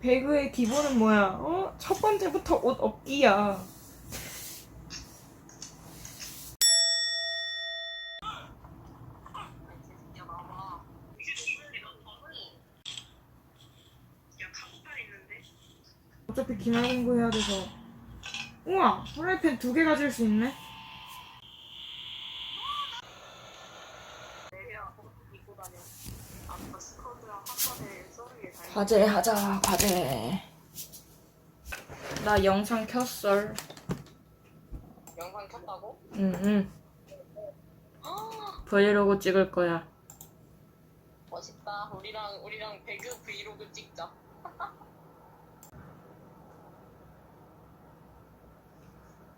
배그의 기본은 뭐야? 어? 첫 번째부터 옷 없기야. 어차피 기말 공부 해야 돼서. 우와! 프라이팬 두 개 가질 수 있네? 과제 하자, 과제. 나 영상 켰어. 영상 켰다고? 응, 응. 브이로그 찍을 거야. 멋있다. 우리랑 우리랑 배그 브이로그 찍자.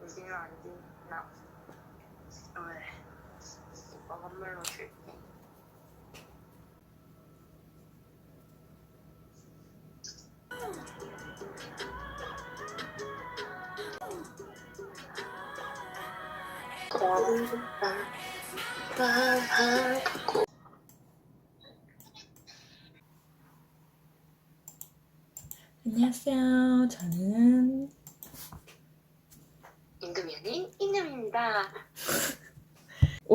여기는 아니지. 나. 왜? 오빠 선물로 줄게. 안녕하세요. 저는 임금이 아닌 인념입니다.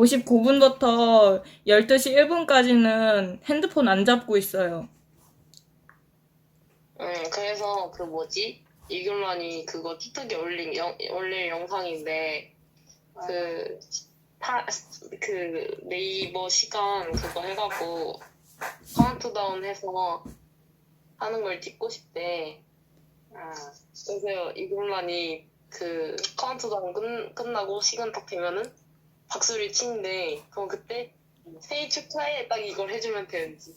59분부터 12시 1분까지는 핸드폰 안 잡고 있어요. 응, 그래서 그 뭐지? 이글만이 그거 틱톡에 올린 영, 올릴 영상인데 그, 타, 그 네이버 시간 그거 해갖고 카운트다운 해서 하는 걸 찍고 싶대. 아, 그래서 이글만이 그 카운트다운 끝, 끝나고 시간 딱 되면은 박수를 치는데 그럼 그때 생일 축하해 딱 이걸 해주면 되는지.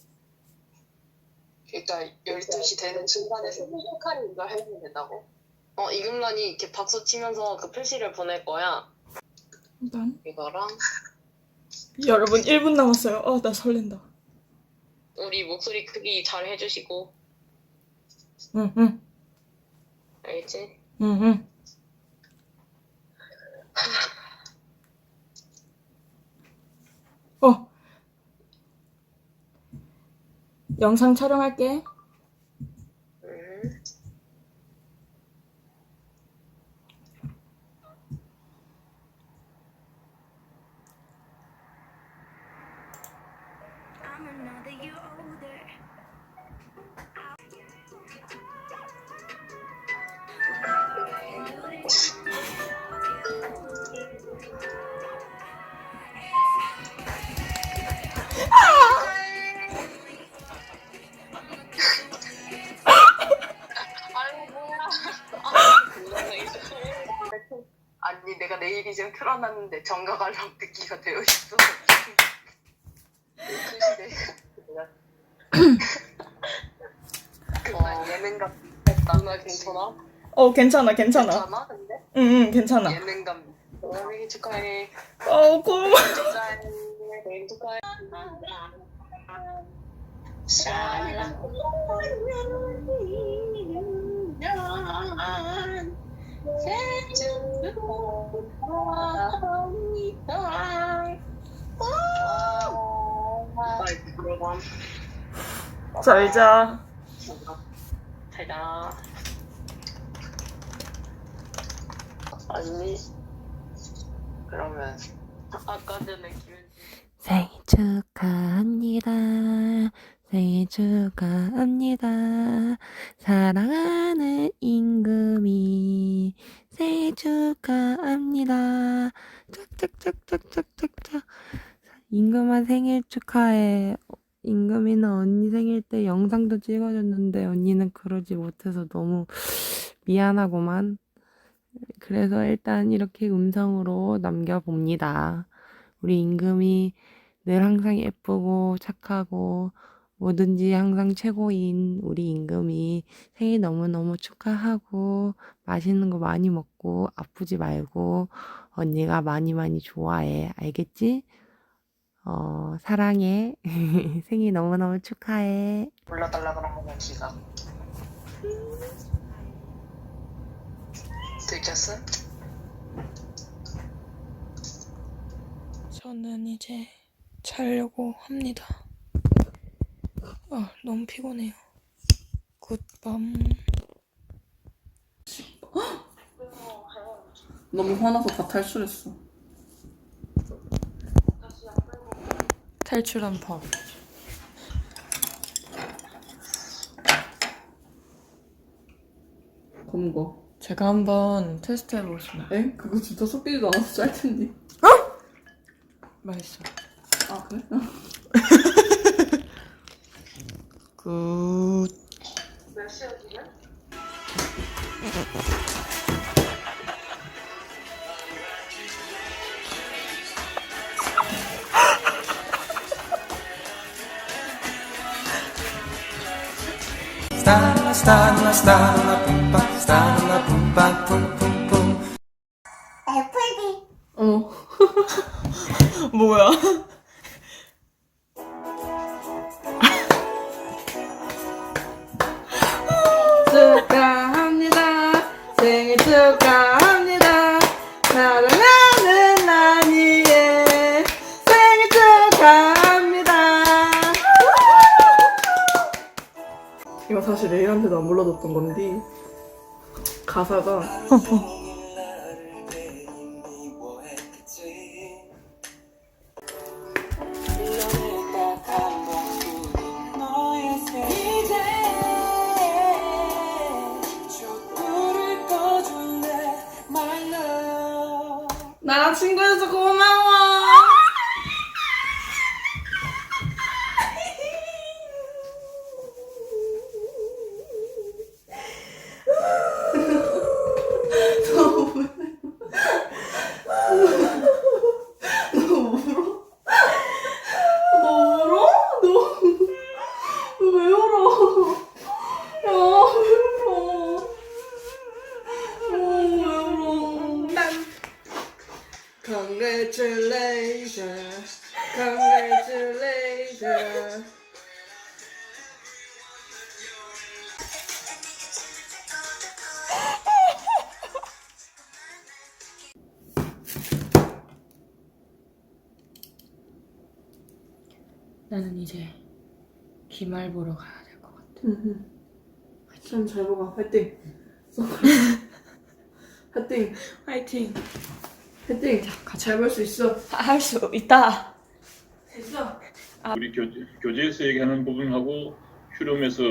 그러니까 12시 되는 순간에 생일 축하해 이걸 해주면 된다고? 어, 이글란이 이렇게 박수 치면서 그 표시를 보낼 거야. 일단 이거랑 여러분 1분 남았어요. 어, 나 설렌다. 우리 목소리 크기 잘 해주시고 응, 응, 알겠지? 응, 응. 어. 영상 촬영할게. 틀어놨는데 정각 알람 듣기가 되어 있어. 그만 예능감. 누나 괜찮아? 어, 괜찮아, 괜찮아. 괜찮아 근데? 응, 응, 괜찮아. 예능감. 생일 축하해. 어, 고마워. 축하해. 생일 축하해. 샤라. 생일 축하합니다. 잘 자. 잘자. 아니, 그러면 아까 전에 김현지 생일 축하합니다. 생일 축하합니다. 사랑하는 임금이 축하합니다. 짝짝짝짝짝짝짝. 임금아 생일 축하해. 임금이는 언니 생일 때 영상도 찍어줬는데 언니는 그러지 못해서 너무 미안하구만. 그래서 일단 이렇게 음성으로 남겨봅니다. 우리 임금이 늘 항상 예쁘고 착하고 뭐든지 항상 최고인 우리 임금이 생일 너무너무 축하하고 맛있는 거 많이 먹고 아프지 말고 언니가 많이 많이 좋아해. 알겠지? 어, 사랑해. 생일 너무너무 축하해. 불러달라 그런 거면 지가 들켰어? 저는 이제 자려고 합니다. 아, 너무 피곤해요. 굿밤. 너무 화나서 다 탈출했어. 탈출한 법. 검거. 제가 한번 테스트 해보겠습니다. 에? 그거 진짜 섞이지도 않아서 짤 텐데. 맛있어. 아 그래? Stanna, stanna, pumpa, stanna, pumpa, pum, pum, pum. 어. 뭐야? 이거 사실 레이한테도 안 불러줬던 건데 가사가 나랑 친구해줘서 고마워. 너 울어? 너, 너 왜 울어? 야, 왜 울어? 어, 왜 울어? Congratulations, congratulations. 나는 이제 기말 보러 가야 될 것 같아. 응, 시험 잘 보고 화이팅. 화이팅, 화이팅. 화이팅. 잘볼 수 있어. 할 수 있다. 됐어. 우리 교재, 교재에서 얘기하는 부분하고 휴럼에서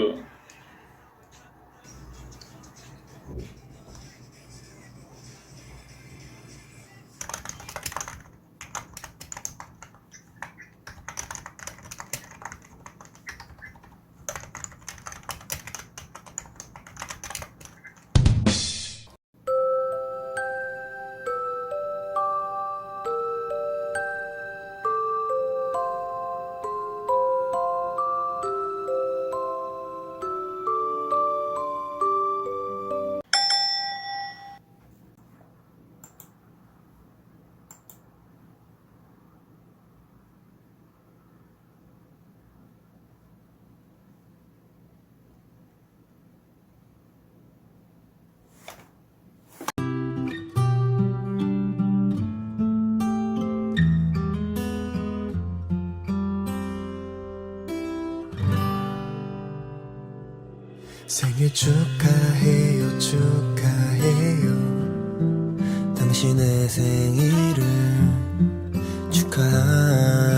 생일 축하해요 축하해요. 당신의 생일을 축하합니다.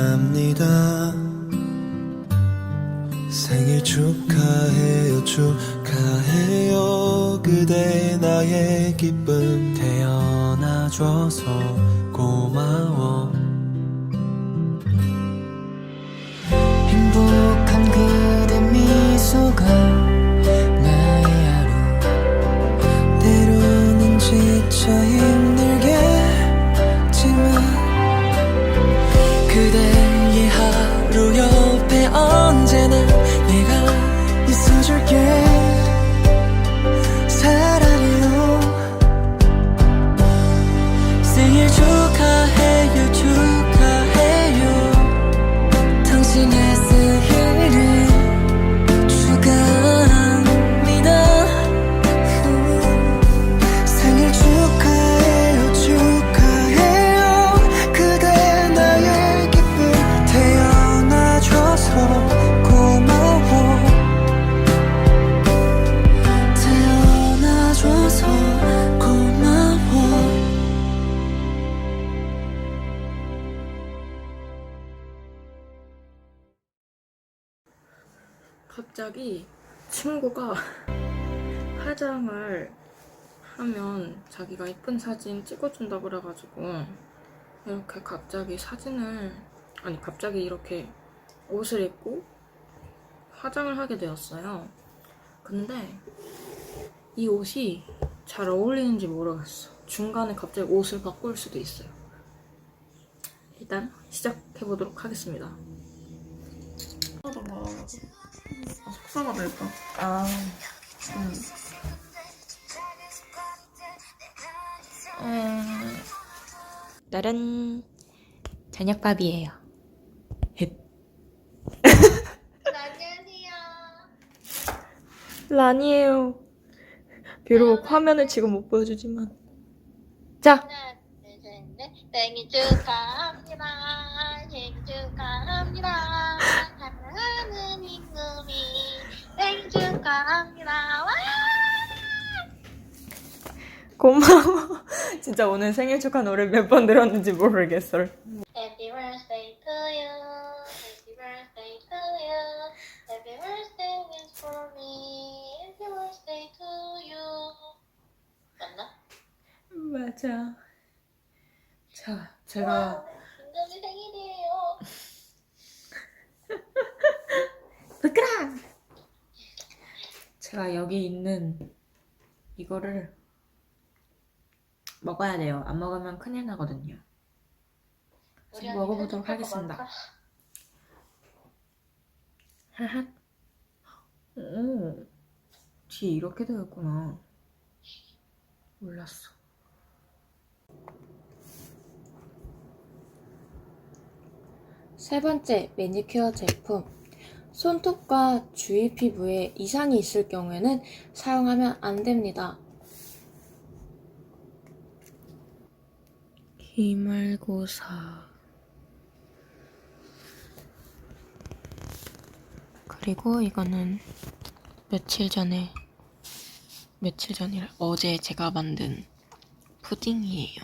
생일 축하해요 축하해요. 그대 나의 기쁨 태어나줘서 고마워 갑자기 친구가 화장을 하면 자기가 예쁜 사진 찍어준다 그래가지고 이렇게 갑자기 사진을 아니 갑자기 이렇게 옷을 입고 화장을 하게 되었어요. 근데 이 옷이 잘 어울리는지 모르겠어. 중간에 갑자기 옷을 바꿀 수도 있어요. 일단 시작해 보도록 하겠습니다. 속상하다 일단. 아, 음, 다른 저녁밥이에요. 란이에요. 비록 화면을 지금 못 보여주지만. 자, 하나, 둘, 셋, 넷. 생일 축하합니다. 축하합니다. 와! 고마워. 진짜 오늘 생일 축하 노래 몇 번 들었는지 모르겠어. Happy birthday to you. Happy birthday to you. Happy birthday is for me. Happy birthday to you. 맞나? 맞아. 자, 제가 임금이 생일이에요. 부끄러. 제가 여기 있는 이거를 먹어야 돼요. 안 먹으면 큰일 나거든요. 우리 지금 언니 먹어보도록 편집할 거 하겠습니다. 많다. 하하. 오, 뒤에 이렇게 되었구나. 몰랐어. 세 번째 매니큐어 제품. 손톱과 주위 피부에 이상이 있을 경우에는 사용하면 안 됩니다. 기말고사. 그리고 이거는 며칠 전에 며칠 전이라 어제 제가 만든 푸딩이에요.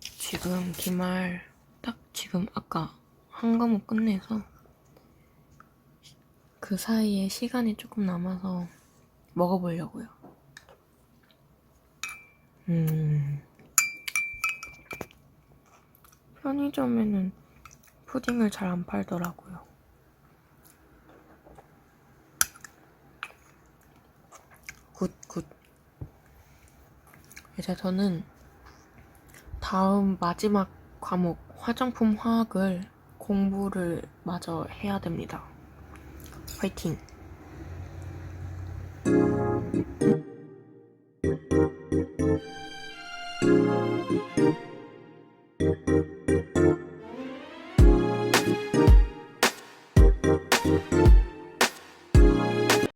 지금 기말 딱 지금 아까 한 과목 끝내서 그 사이에 시간이 조금 남아서 먹어보려고요. 음. 편의점에는 푸딩을 잘 안 팔더라고요. 굿, 굿. 이제 저는 다음 마지막 과목 화장품 화학을 공부를 마저 해야 됩니다. 화이